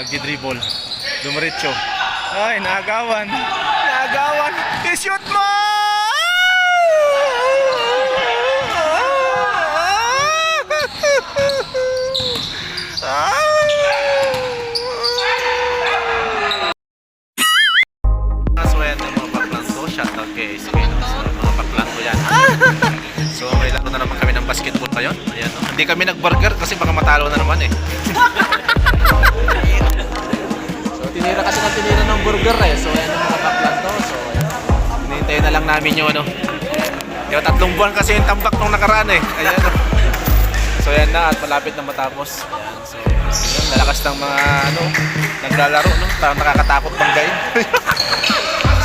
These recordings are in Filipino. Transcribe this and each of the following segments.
Nagdi-dribble. Dumiretso. Ay, naagawan. Naagawan. I-shoot mo! So, may laro na naman kami ng basketball ngayon. Ayan, no? Hindi kami nag-burger kasi baka matalo na naman eh. burger eh. So ayan ang mga baklang to. So ayan. Hinihintayin na lang namin yung ano. Yung tatlong buwan kasi yung tambak nung nakaraan eh. Ayan. So ayan na at malapit na matapos. Ayan. So yun, lalakas ng mga ano, naglalaro no. Parang nakakatakot banggain.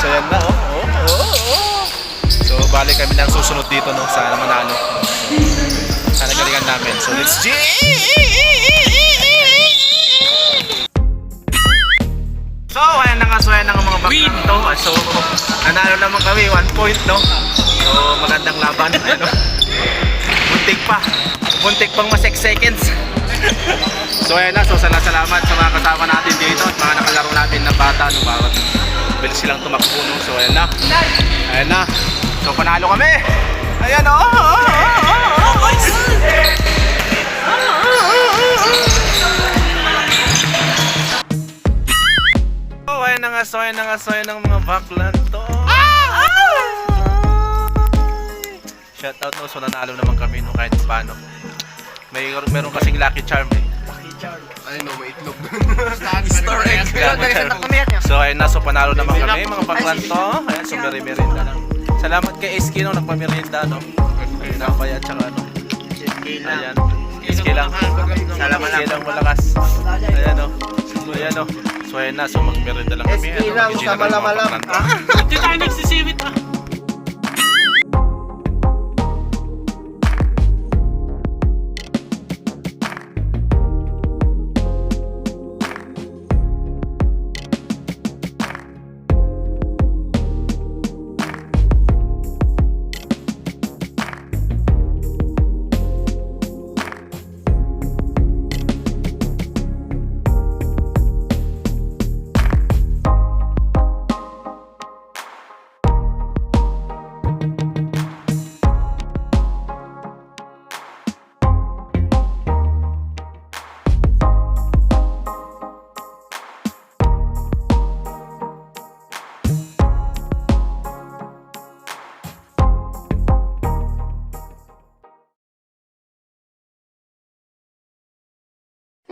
so ayan na oh. Oh, oh, oh. So balik kami ng susunod dito no sa Manalo. Sana galingan namin. So let's G. ayan na nga so ayan na nga mga baklang to. So nanalo naman kami 1 point no. So magandang laban. Ayan, no? Buntik pa. Buntik pang mas 6 seconds. so ayan na. So sana salamat sa mga kasama natin dito at mga nakalaro natin na bata. No, bawat bilis silang tumakbo no. So ayan na. Ayan na. So panalo kami. Ayan oh. oh, oh, oh, oh. Ayan na nga, so ayan na nga, so ayan ang mga baklan to. Shout out no, so nanalo naman kami no kahit paano. May meron kasing lucky charm eh. Ay no, may itlog. Store egg. Lucky charm. So ayun na, so panalo naman kami mga baklan to. Ayan, so very merienda lang. Salamat kay SK no, nagpamerienda no. Ayun na, kaya tsaka ano. Ayan. SK lang. Salamat SK lang malakas. Ayan no. Ayan no. Na, so magmerienda lang kami. Lang, mag-enjoy sa malamalam. Hindi tayo nagsisiwit ah.